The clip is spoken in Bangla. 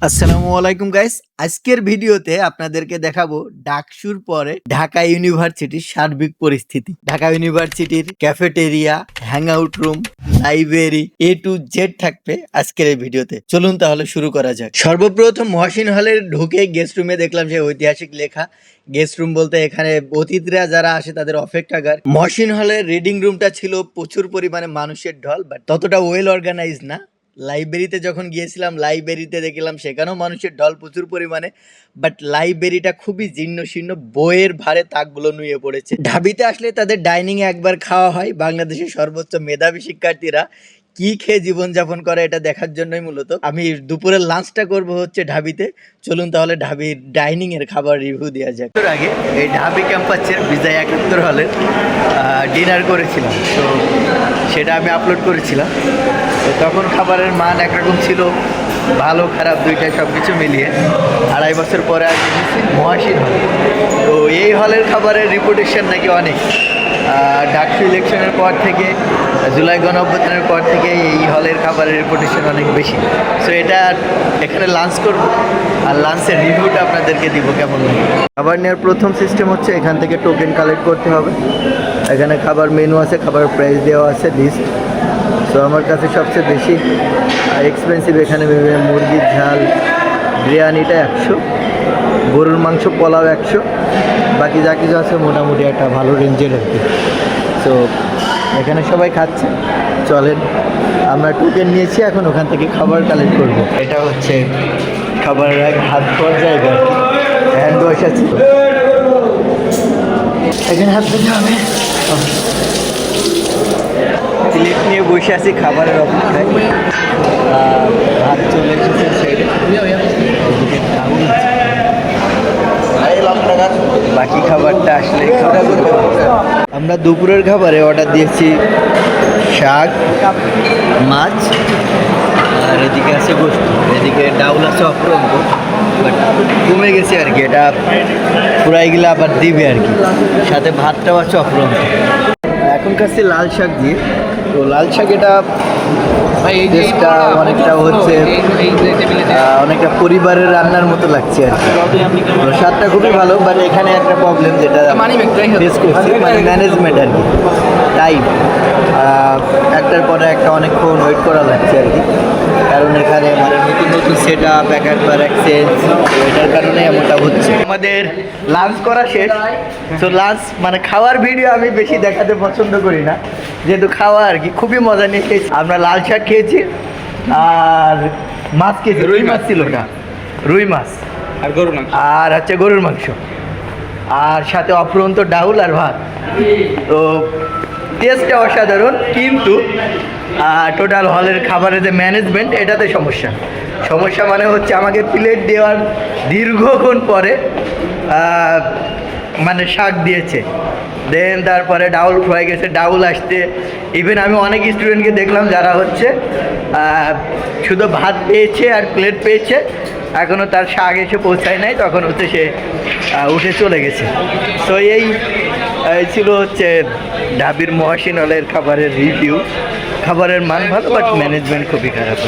আসসালামু আলাইকুম গাইস আজকের ভিডিওতে আপনাদেরকে দেখাবো ডাকসুর পরে ঢাকা ইউনিভার্সিটির সার্বিক পরিস্থিতি। ঢাকা ইউনিভার্সিটির cafeteria hang out room, library A to Z থাকবে আজকের এই ভিডিওতে। চলুন তাহলে শুরু করা যাক। সর্বপ্রথম মহসিন হলের ঢুকে গেস্ট রুমে দেখলাম যে ঐতিহাসিক লেখা। গেস্ট রুম বলতে এখানে অতিথিরা যারা আসে তাদের অপেক্ষাগার। মহসিন হলের রিডিং রুমটা ছিল প্রচুর পরিমাণে মানুষের ঢল বাট ততটা ওয়েল অর্গানাইজ না। লাইব্রেরিতে যখন গিয়েছিলাম লাইব্রেরিতে দেখলাম সেখানেও মানুষের ঢল প্রচুর পরিমাণে বাট লাইব্রেরিটা খুবই জীর্ণ শীর্ণ বইয়ের ভারে তাকগুলো নুয়ে পড়েছে। ঢাবিতে আসলে তাদের ডাইনিংয়ে একবার খাওয়া হয়, বাংলাদেশের সর্বোচ্চ মেধাবী শিক্ষার্থীরা। কি খেয়ে জীবনযাপন করে এটা দেখার জন্যই মূলত। আমি দুপুরের লাঞ্চটা করব হচ্ছে ঢাবিতে। চলুন তাহলে ঢাবির ডাইনিং এর খাবার রিভিউ দেওয়া যাক। তোর আগে এই ঢাবি ক্যাম্পাসের বিজয় একাত্তর হলের ডিনার করেছিলাম। তো সেটা আমি আপলোড করেছিলাম। তো তখন খাবারের মান একরকম ছিল, ভালো, খারাপ দুইটাই সব কিছু মিলিয়ে। আড়াই বছর পরে আমি মহাশির হল তো এই হলের খাবারের রিপুটেশন নাকি অনেক। ডাকসু ইলেকশনের পর থেকে, জুলাই গণ পর থেকে এই হলের খাবারের রিপুটেশন অনেক বেশি। সো এটা এখানে লাঞ্চ করব আর লাঞ্চের রিভিউটা আপনাদেরকে দিব, কেমন খাবার নেওয়ার প্রথম সিস্টেম হচ্ছে এখান থেকে টোকেন কালেক্ট করতে হবে। এখানে খাবার মেনু আছে, খাবার প্রাইস দেওয়া আছে লিস্ট সো আমার কাছে সবচেয়ে বেশি এক্সপেন্সিভ এখানে মুরগির ঝাল, বিরিয়ানিটা একশো। গরুর মাংস, পোলাও একশো। বাকি যা কিছু আছে মোটামুটি একটা ভালো রেঞ্জের আর কি। তো এখানে সবাই খাচ্ছে। চলেন, আমরা টোকেন নিয়েছি, এখন ওখান থেকে খাবার কালেক্ট করব। এটা হচ্ছে খাবারের এক হাত ধোয়ার জায়গা। হ্যান্ড ওয়াশ আছে। এখানে হাত ধুতে হবে। প্লেট নিয়ে বসে আছি, খাবারের অপেক্ষায়। ভাত চলে এসেছে সাইডে এদিকে দারুণ আছে। আসলে। আমরা দুপুরের খাবারে অর্ডার দিয়েছি শাক, মাছ, আর এদিকে আছে গোস্ত। এদিকে ডাউল আছে বাট কমে গেছে আর কি, এটা ফুরাই গেলে আবার দিবে আর কি। সাথে ভাতটাও আছে অপ্রন্ত এখন কাছে লাল শাক দিয়ে, তো লাল শাক এটা টেস্টটা অনেকটা হচ্ছে অনেকটা পরিবারের রান্নার মতো লাগছে আর কি। স্বাদটা খুবই ভালো বাট এখানে একটা প্রবলেম যেটা ফেস করছি মানে ম্যানেজমেন্ট আর কি। টাইম একটার পরে একটা অনেকক্ষণ ওয়েট করা লাগছে আর কি। কারণ এখানে মানে নতুন নতুন সেট আপ এক একবার এক্সচেঞ্জ এটার কারণে এমনটা হচ্ছে। আমাদের লাঞ্চ করা শেষ। তো লাঞ্চ মানে খাওয়ার ভিডিও আমি বেশি দেখাতে পছন্দ করি না। যেহেতু খাওয়া আর কি খুবই মজা নিয়ে খেয়েছি। আমরা লাল শাক খেয়েছি আর মাছ খেয়েছি। রুই মাছ ছিল ওটা রুই মাছ। আর গরুর মাংস। আর হচ্ছে গরুর মাংস। আর সাথে অফুরন্ত ডাউল আর ভাত। তো টেস্টটা অসাধারণ, কিন্তু টোটাল হলের খাবারের যে ম্যানেজমেন্ট এটাতে সমস্যা। সমস্যা মানে হচ্ছে আমাকে প্লেট দেওয়ার দীর্ঘক্ষণ পরে মানে শাক দিয়েছে। দেন তারপরে ডাউল হয়ে গেছে, ডাউল আসতে ইভেন আমি অনেক স্টুডেন্টকে দেখলাম যারা হচ্ছে শুধু ভাত পেয়েছে আর প্লেট পেয়েছে এখনও তার শাক এসে পৌঁছায় নাই, তখন হচ্ছে সে উঠে চলে গেছে। তো এই এই ছিল হচ্ছে ঢাবির মহাসিন খাবারের রিভিউ খাবারের মান ভালো বাট ম্যানেজমেন্ট খুবই খারাপ